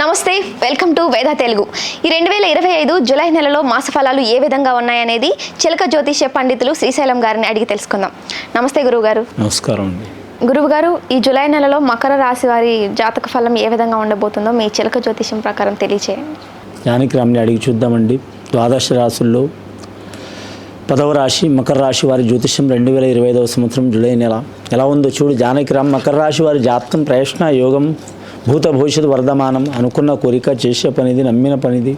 నమస్తే welcome to వేద తెలుగు. ఈ రెండు వేల ఇరవై ఐదు జూలై నెలలో మాస ఫలాలు ఏ విధంగా ఉన్నాయనేది చిలక జ్యోతిష్య పండితులు శ్రీశైలం గారిని అడిగి తెలుసుకుందాం. నమస్తే గురువు గారు నమస్కారం అండి. గురువు గారు ఈ జూలై నెలలో మకర రాశి వారి జాతక ఫలం ఏ విధంగా ఉండబోతుందో మీ చిలక జ్యోతిష్యం ప్రకారం తెలియచేయండి. జానకిరామ్ని అడిగి చూద్దామండి. ద్వాదశ రాశుల్లో పదవ రాశి మకర రాశి వారి జ్యోతిష్యం రెండు వేల ఇరవై ఐదవ సంవత్సరం జూలై నెల. ఎలా ఉందో చూడు జానకిరామ్ మకర రాశి వారి జాతకం ప్రయత్న యోగం భూత భవిష్యత్తు వర్ధమానం అనుకున్న కోరిక చేసే పనిది నమ్మిన పనిది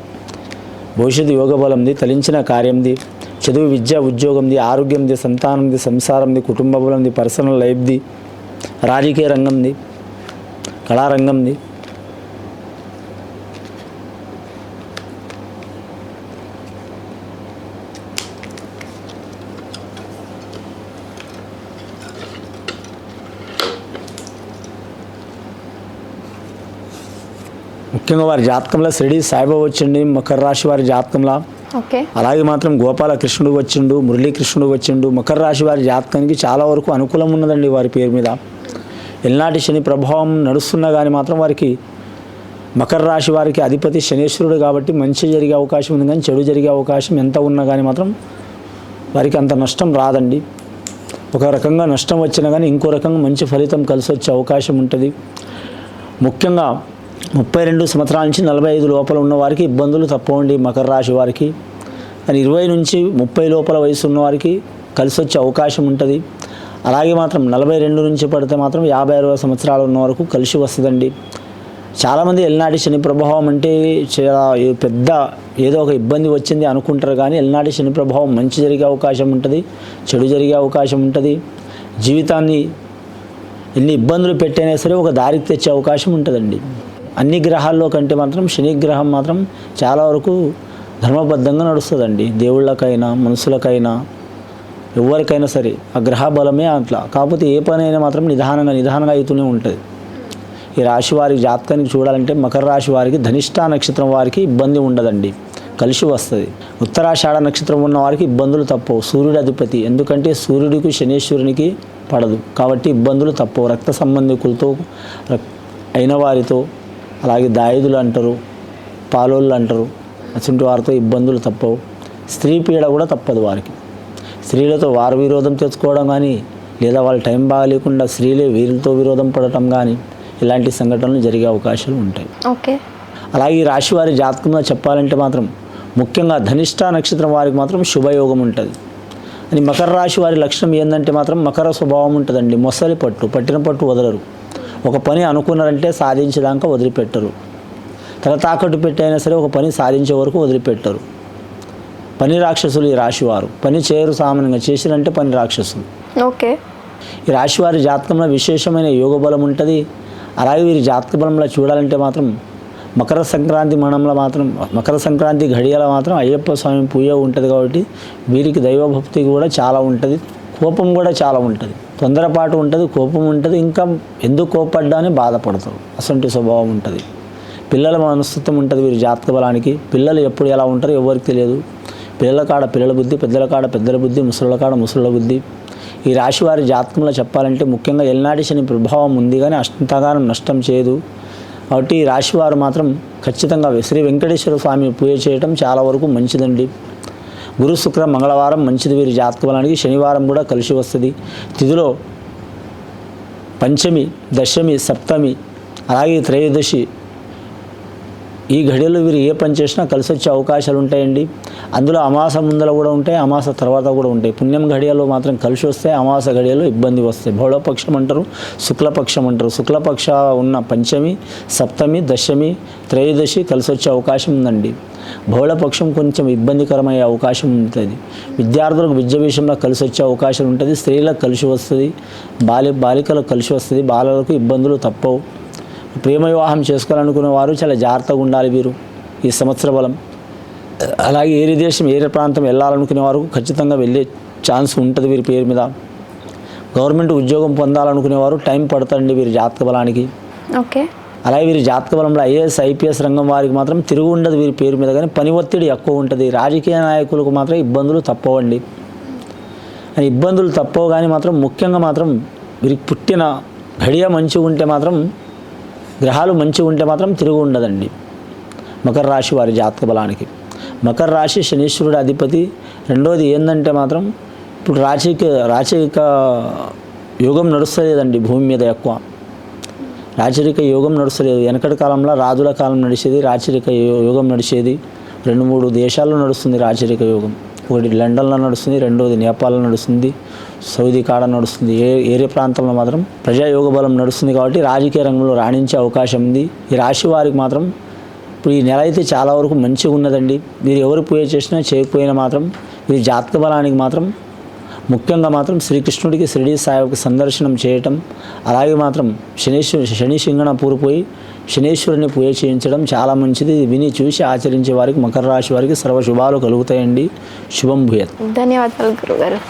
భవిష్యత్తు యోగ బలంది తలించిన కార్యంది చదువు విద్య ఉద్యోగంది ఆరోగ్యంది సంతానంది సంసారంది కుటుంబ బలంది పర్సనల్ లైఫ్ది రాజకీయ రంగంది కళారంగంది ముఖ్యంగా వారి జాతకంలో షిరిడి సాయిబాబా వచ్చిండి మకర రాశి వారి జాతకంలో. ఓకే. అలాగే మాత్రం గోపాలకృష్ణుడు వచ్చిండు మురళీకృష్ణుడు వచ్చిండు. మకర రాశి వారి జాతకానికి చాలా వరకు అనుకూలం ఉన్నదండి వారి పేరు మీద. ఎల్నాటి శని ప్రభావం నడుస్తున్నా కానీ మాత్రం వారికి మకర రాశి వారికి అధిపతి శనేశ్వరుడు కాబట్టి మంచి జరిగే అవకాశం ఉంది కానీ చెడు జరిగే అవకాశం ఎంత ఉన్నా కానీ మాత్రం వారికి అంత నష్టం రాదండి. ఒక రకంగా నష్టం వచ్చినా కానీ ఇంకో రకంగా మంచి ఫలితం కలిసి వచ్చే అవకాశం ఉంటుంది. ముఖ్యంగా ముప్పై రెండు సంవత్సరాల నుంచి నలభై ఐదు లోపల ఉన్న వారికి ఇబ్బందులు తప్పవండి మకర రాశి వారికి. కానీ ఇరవై నుంచి ముప్పై లోపల వయసు ఉన్నవారికి కలిసి వచ్చే అవకాశం ఉంటుంది. అలాగే మాత్రం నలభై రెండు నుంచి పడితే మాత్రం యాభై అరవై సంవత్సరాలు ఉన్న వరకు కలిసి వస్తుందండి. చాలామంది ఎల్నాటి శని ప్రభావం అంటే చాలా పెద్ద ఏదో ఒక ఇబ్బంది వచ్చింది అనుకుంటారు కానీ ఎల్నాటి శని ప్రభావం మంచి జరిగే అవకాశం ఉంటుంది చెడు జరిగే అవకాశం ఉంటుంది. జీవితాన్ని ఎన్ని ఇబ్బందులు పెట్టైనా సరే ఒక దారికి తెచ్చే అవకాశం ఉంటుందండి. అన్ని గ్రహాల్లో కంటే మాత్రం శని గ్రహం మాత్రం చాలా వరకు ధర్మబద్ధంగా నడుస్తుందండి. దేవుళ్ళకైనా మనుషులకైనా ఎవరికైనా సరే ఆ గ్రహ బలమే అట్లా. కాకపోతే ఏ పని అయినా మాత్రం నిదానంగా నిదానంగా అవుతూనే ఉంటుంది. ఈ రాశి వారి జాతకానికి చూడాలంటే మకర రాశి వారికి ధనిష్ట నక్షత్రం వారికి ఇబ్బంది ఉండదండి. కలిసి వస్తుంది. ఉత్తరాషాఢ నక్షత్రం ఉన్న వారికి ఇబ్బందులు తప్పవు. సూర్యుడు అధిపతి. ఎందుకంటే సూర్యుడికి శనేశ్వరునికి పడదు. కాబట్టి ఇబ్బందులు తప్పవు. రక్త సంబంధికులతో రక్- అయిన వారితో అలాగే దాయుదులు అంటారు పాలోళ్ళు అంటారు. అటువంటి వారితో ఇబ్బందులు తప్పవు. స్త్రీ పీడ కూడా తప్పదు వారికి. స్త్రీలతో వారు విరోధం తెచ్చుకోవడం కానీ లేదా వాళ్ళ టైం బాగాలేకుండా స్త్రీలే వీరితో విరోధం పడటం కానీ ఇలాంటి సంఘటనలు జరిగే అవకాశాలు ఉంటాయి. ఓకే. అలాగే ఈ రాశి వారి జాతకంలో చెప్పాలంటే మాత్రం ముఖ్యంగా ధనిష్ట నక్షత్రం వారికి మాత్రం శుభయోగం ఉంటుంది. అని మకర రాశి వారి లక్షణం ఏంటంటే మాత్రం మకర స్వభావం ఉంటుందండి. మొసలి పట్టు పట్టిన పట్టు వదలరు. ఒక పని అనుకున్నారంటే సాధించేదాకా వదిలిపెట్టరు. తల తాకట్టు పెట్టి అయినా సరే ఒక పని సాధించే వరకు వదిలిపెట్టరు. పని రాక్షసులు ఈ రాశివారు. పని చేయరు సామాన్యంగా. చేసిరంటే పని రాక్షసులు. ఓకే. ఈ రాశివారి జాతకంలో విశేషమైన యోగ బలం ఉంటుంది. అలాగే వీరి జాతక బలంలో చూడాలంటే మాత్రం మకర సంక్రాంతి మనంలో మాత్రం మకర సంక్రాంతి ఘడియల మాత్రం అయ్యప్ప స్వామి పూజ ఉంటుంది కాబట్టి వీరికి దైవభక్తి కూడా చాలా ఉంటుంది. కోపం కూడా చాలా ఉంటుంది. తొందరపాటు ఉంటుంది కోపం ఉంటుంది ఇంకా ఎందుకు కోపడ్డా అని బాధపడతారు. అసంటి స్వభావం ఉంటుంది. పిల్లల మనస్తత్వం ఉంటుంది వీరి జాతక బలానికి. పిల్లలు ఎప్పుడు ఎలా ఉంటారో ఎవరికి తెలియదు. పిల్లల కాడ పిల్లల బుద్ధి పెద్దల కాడ పెద్దల బుద్ధి ముసలుల కాడ ముసళ్ళ బుద్ధి. ఈ రాశి వారి జాతకంలో చెప్పాలంటే ముఖ్యంగా ఎల్నాటి శని ప్రభావం ఉంది కానీ అష్టంతగానం నష్టం చేయదు. కాబట్టి ఈ రాశి వారు మాత్రం ఖచ్చితంగా శ్రీ వెంకటేశ్వర స్వామి పూజ చేయడం చాలా వరకు మంచిదండి. గురు శుక్ర మంగళవారం మంచిది వీరి జాతకబలానికి శనివారం కూడా కలిసి వస్తుంది. తిథిలో పంచమి దశమి సప్తమి అలాగే త్రయోదశి ఈ ఘడియలో వీరు ఏ పని చేసినా కలిసి వచ్చే అవకాశాలు ఉంటాయండి. అందులో అమాస ముందర కూడా ఉంటాయి అమాస తర్వాత కూడా ఉంటాయి. పుణ్యం ఘడియలో మాత్రం కలిసి వస్తే అమాస ఘడియలో ఇబ్బంది వస్తాయి. బహుళపక్షం అంటారు శుక్లపక్షం అంటారు. శుక్లపక్ష ఉన్న పంచమి సప్తమి దశమి త్రయోదశి కలిసి వచ్చే అవకాశం ఉందండి. బహుళపక్షం కొంచెం ఇబ్బందికరమయ్యే అవకాశం ఉంటుంది. విద్యార్థులకు విద్య విషయంలో కలిసి వచ్చే అవకాశం ఉంటుంది. స్త్రీలకు కలిసి వస్తుంది బాలి బాలికలకు కలిసి వస్తుంది. బాలలకు ఇబ్బందులు తప్పవు. ప్రేమ వివాహం చేసుకోవాలనుకునే వారు చాలా జాగ్రత్తగా ఉండాలి వీరు ఈ సంవత్సర బలం. అలాగే ఏరి దేశం ఏరే ప్రాంతం వెళ్ళాలనుకునే వారు ఖచ్చితంగా వెళ్ళే ఛాన్స్ ఉంటుంది వీరి పేరు మీద. గవర్నమెంట్ ఉద్యోగం పొందాలనుకునేవారు టైం పడుతుందండి వీరి జాతక బలానికి. ఓకే. అలాగే వీరి జాతక బలంలో ఐఏఎస్ ఐపీఎస్ రంగం వారికి మాత్రం తిరుగు ఉండదు వీరి పేరు మీద కానీ పని ఒత్తిడి ఎక్కువ ఉంటుంది. రాజకీయ నాయకులకు మాత్రం ఇబ్బందులు తప్పవండి. అని ఇబ్బందులు తప్పవు కానీ మాత్రం ముఖ్యంగా మాత్రం వీరికి పుట్టిన ఘడియ మంచిగా ఉంటే మాత్రం గ్రహాలు మంచిగా ఉంటే మాత్రం తిరుగు ఉండదండి. మకర రాశి వారి జాతక బలానికి. మకర రాశి శనీశ్వరుడు అధిపతి. రెండోది ఏంటంటే మాత్రం ఇప్పుడు రాచరిక రాచరిక యోగం నడుస్తలేదండి భూమి మీద ఎక్కువ. రాచరిక యోగం నడుస్తలేదు. వెనకటి కాలంలో రాజుల కాలం నడిచేది రాచరిక యోగం నడిచేది. రెండు మూడు దేశాల్లో నడుస్తుంది రాచరిక యోగం. ఒకటి లండన్లో నడుస్తుంది రెండోది నేపాల్లో నడుస్తుంది. సౌదీ కాడ నడుస్తుంది. ఏ ఏరే ప్రాంతంలో మాత్రం ప్రజాయోగ బలం నడుస్తుంది కాబట్టి రాజకీయ రంగంలో రాణించే అవకాశం ఉంది. ఈ రాశి వారికి మాత్రం ఇప్పుడు ఈ నెల అయితే చాలా వరకు మంచిగా ఉన్నదండి. మీరు ఎవరు పూజ చేసినా చేయకపోయినా మాత్రం ఇది జాతక బలానికి మాత్రం ముఖ్యంగా మాత్రం శ్రీకృష్ణుడికి షిరిడి సాయికి సందర్శనం చేయటం అలాగే మాత్రం శనీశ్వరు శని సింగణ పూరిపోయి శనీశ్వరుని పూజ చేయించడం చాలా మంచిది. విని చూసి ఆచరించే వారికి మకర రాశి వారికి సర్వ శుభాలు కలుగుతాయండి. శుభం భూయత్. ధన్యవాదాలు గురుగారు.